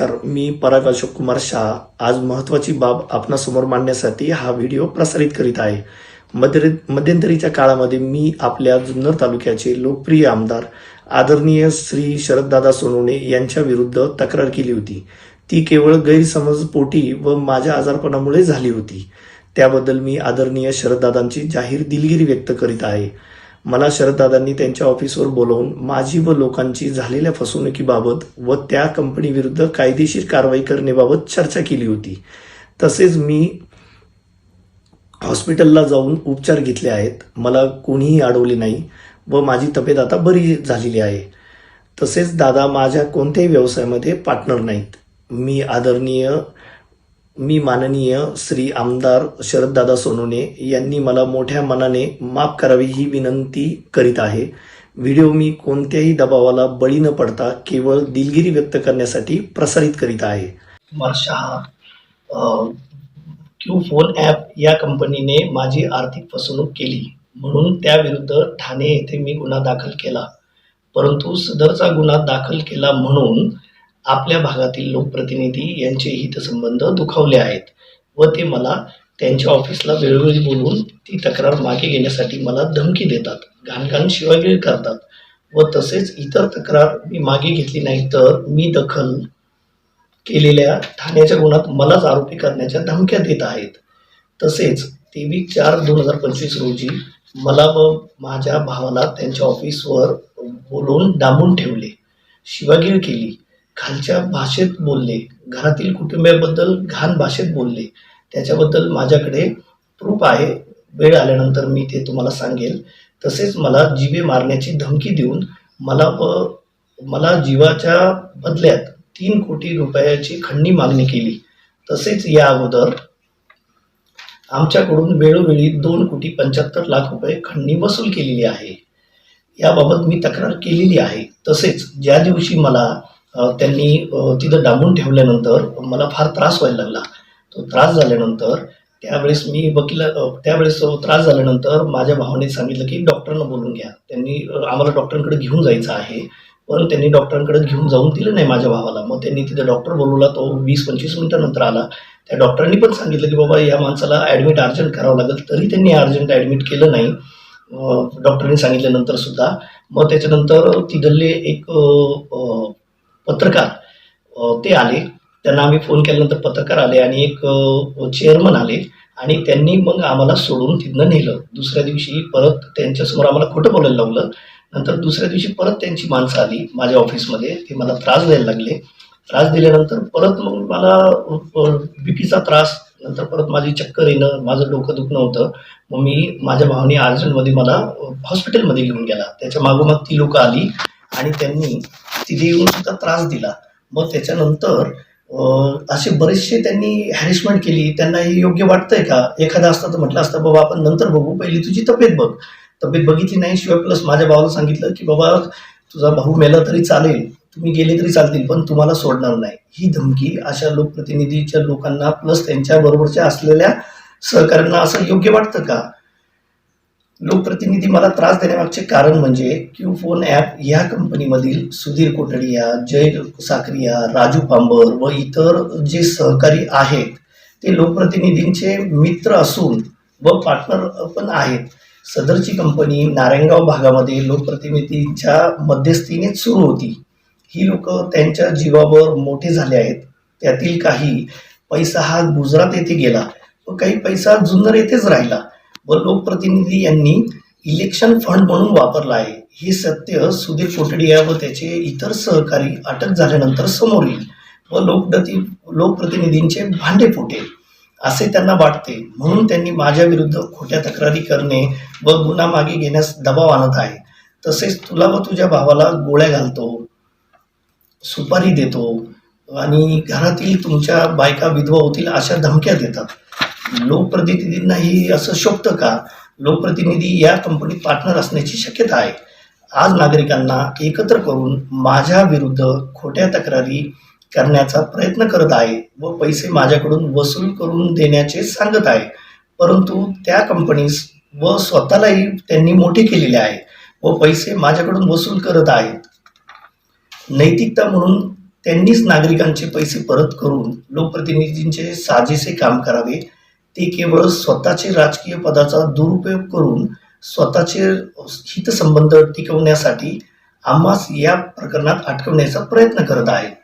नमस्कार मी पराग अशोक कुमार शाह. आज महत्वाची बाब आपणासमोर मांडण्यासाठी हा व्हिडिओ प्रसारित करीत आहे. मध्य मध्यंतरीच्या काळामध्ये मी आपल्या जुन्नर तालुक्याचे लोकप्रिय आमदार आदरणीय श्री शरददादा सोनवणे यांच्या विरुद्ध तक्रार केली होती. ती केवळ गैरसमज पोटी व माझ्या आजारपणामुळे झाली होती. त्याबद्दल मी आदरणीय शरददादांची जाहीर दिलगिरी व्यक्त करीत आहे. मला शरददादांनी त्यांच्या ऑफिसवर बोलवून माझी व लोकांची झालेल्या फसवणुकीबाबत व त्या कंपनीविरुद्ध कायदेशीर कारवाई करण्याबाबत चर्चा केली होती. तसेच मी हॉस्पिटलला जाऊन उपचार घेतले आहेत. मला कोणीही अडवले नाही व माझी तब्येत आता बरी झालेली आहे. तसेच दादा माझ्या कोणत्याही व्यवसायामध्ये पार्टनर नाहीत. मी आदरणीय मी माननीय श्री आमदार शरददादा सोनोने यांनी मला मोठ्या मनाने माफ करावी ही विनंती करीत आहे. व्हिडिओ मी कोणत्याही दबावाला बळी न पडता केवळ दिलगिरी व्यक्त करण्यासाठी प्रसारित करीत आहे. क्यू फोन ॲप या कंपनीने माझी आर्थिक फसवणूक केली. म्हणून त्याविरुद्ध ठाणे येथे मी गुन्हा दाखल केला. परंतु सदरचा गुन्हा दाखल केला म्हणून आपल्या भागातील लोकप्रतिनिधी यांचे हितसंबंध दुखावले आहेत व ते मला त्यांच्या ऑफिसला वेळोवेळी बोलवून ती तक्रार मागे घेण्यासाठी मला धमकी देतात घाणघाण शिवागिरी करतात व तसेच इतर तक्रार मी मागे घेतली नाही तर मी दखल केलेल्या ठाण्याच्या गुणात मलाच आरोपी करण्याच्या धमक्या देत आहेत. तसेच तेवीस चार दोन हजार पंचवीस रोजी मला व माझ्या भावाला त्यांच्या ऑफिसवर बोलवून डांबून ठेवले शिवागिरी केली. खालच्या भाषेत बोलले. घरातील कुटुंबियाबद्दल घाण भाषेत बोलले. त्याच्याबद्दल माझ्याकडे प्रूफ आहे. वेळ आल्यानंतर मी ते तुम्हाला सांगेल. तसेच मला जीवे मारण्याची धमकी देऊन मला व मला जीवाच्या बदल्यात तीन कोटी रुपयाची खंडणी मागणी केली. तसेच या अगोदर आमच्याकडून वेळोवेळी दोन कोटी पंच्याहत्तर लाख रुपये खंडणी वसूल केलेली आहे. याबाबत मी तक्रार केलेली आहे. तसेच ज्या दिवशी मला त्यांनी तिथं डांबून ठेवल्यानंतर मला फार त्रास व्हायला लागला. तो त्रास झाल्यानंतर त्यावेळेस मी वकिला त्यावेळेस त्रास झाल्यानंतर माझ्या भावाने सांगितलं की डॉक्टरांना बोलून घ्या. त्यांनी आम्हाला डॉक्टरांकडे घेऊन जायचं आहे पण त्यांनी डॉक्टरांकडे घेऊन जाऊन दिलं नाही माझ्या भावाला. मग त्यांनी तिथे डॉक्टर बोलवला तो वीस पंचवीस मिनिटानंतर आला. त्या डॉक्टरांनी पण सांगितलं की बाबा या माणसाला ॲडमिट अर्जंट करावं लागेल तरी त्यांनी अर्जंट ॲडमिट केलं नाही. डॉक्टरांनी सांगितल्यानंतर सुद्धा. मग त्याच्यानंतर तिथले एक पत्रकार ते आले. त्यांना आम्ही फोन केल्यानंतर पत्रकार आले आणि एक चेअरमन आले आणि त्यांनी मग आम्हाला सोडून तिथनं नेलं. दुसऱ्या दिवशी परत त्यांच्यासमोर आम्हाला खोटं बोलायला लावलं. नंतर दुसऱ्या दिवशी परत त्यांची माणसं आली माझ्या ऑफिसमध्ये. ते मला त्रास द्यायला लागले. त्रास दिल्यानंतर परत मग मला बी पीचा त्रास नंतर परत माझी चक्कर येणं माझं डोकं दुखणं होतं. मग मी माझ्या भावाने अर्जंटमध्ये मला हॉस्पिटलमध्ये घेऊन गेला. त्याच्या मागोमाग ती लोकं आली आणि त्यांनी तिथे येऊन सुद्धा त्रास दिला मग त्याच्यानंतर असे बरेचसे त्यांनी हॅरेसमेंट केली. त्यांना हे योग्य वाटतंय का? एखादा असतं तर म्हटलं असतं बाबा आपण नंतर बघू. पहिली तुझी तब्येत बघ. तब्येत बघितली नाही शिवाय प्लस माझ्या भावाला सांगितलं की बाबा तुझा भाऊ मेला तरी चालेल. तुम्ही गेले तरी चालतील पण तुम्हाला सोडणार नाही. ही धमकी अशा लोकप्रतिनिधीच्या लोकांना प्लस त्यांच्या बरोबरच्या असलेल्या सहकाऱ्यांना असं योग्य वाटतं का? लोकप्रतिनिधी मला त्रास देण्यामागचे कारण म्हणजे क्यू फोन ॲप ह्या कंपनीमधील सुधीर कोटडिया जय साखरिया राजू पांबर व इतर जे सहकारी आहेत ते लोकप्रतिनिधींचे मित्र असून व पार्टनर पण आहेत. सदरची कंपनी नारायणगाव भागामध्ये लोकप्रतिनिधींच्या मध्यस्थीनेच सुरू होती. ही लोक त्यांच्या जीवावर मोठे झाले आहेत. त्यातील काही पैसा हा गुजरात येथे गेला व काही पैसा जुन्नर येथेच राहिला. व लोकप्रतिनिधी यांनी इलेक्शन फंड म्हणून वापरला आहे. हे सत्य सुधीर कोटडिया व त्याचे इतर सहकारी अटक झाल्यानंतर समोर येईल व लोकप्रति लोकप्रतिनिधींचे भांडे फुटेल असे त्यांना वाटते. म्हणून त्यांनी माझ्या विरुद्ध खोट्या तक्रारी करणे व गुन्हा मागे घेण्यास दबाव आणत आहे. तसेच तुला व तुझ्या भावाला गोळ्या घालतो सुपारी देतो आणि घरातील तुमच्या बायका विधवा होतील अशा धमक्या देतात. लोकप्रतिनिधींनाही असं शोभतं का? लोकप्रतिनिधी या कंपनीत पार्टनर असण्याची शक्यता आहे. आज नागरिकांना एकत्र करून माझ्या विरुद्ध खोट्या तक्रारी करण्याचा प्रयत्न करत आहे व पैसे माझ्याकडून वसूल करून देण्याचे सांगत आहे. परंतु त्या कंपनीस व स्वतःलाही त्यांनी मोठे केलेले आहे व पैसे माझ्याकडून वसूल करत आहेत. नैतिकता म्हणून त्यांनीच नागरिकांचे पैसे परत करून लोकप्रतिनिधींचे साजेसे काम करावे ते केवळ स्वतःचे राजकीय पदाचा दुरुपयोग करून स्वतःचे हितसंबंध टिकवण्यासाठी आम्हास या प्रकरणात अटकवण्याचा प्रयत्न करत आहेत.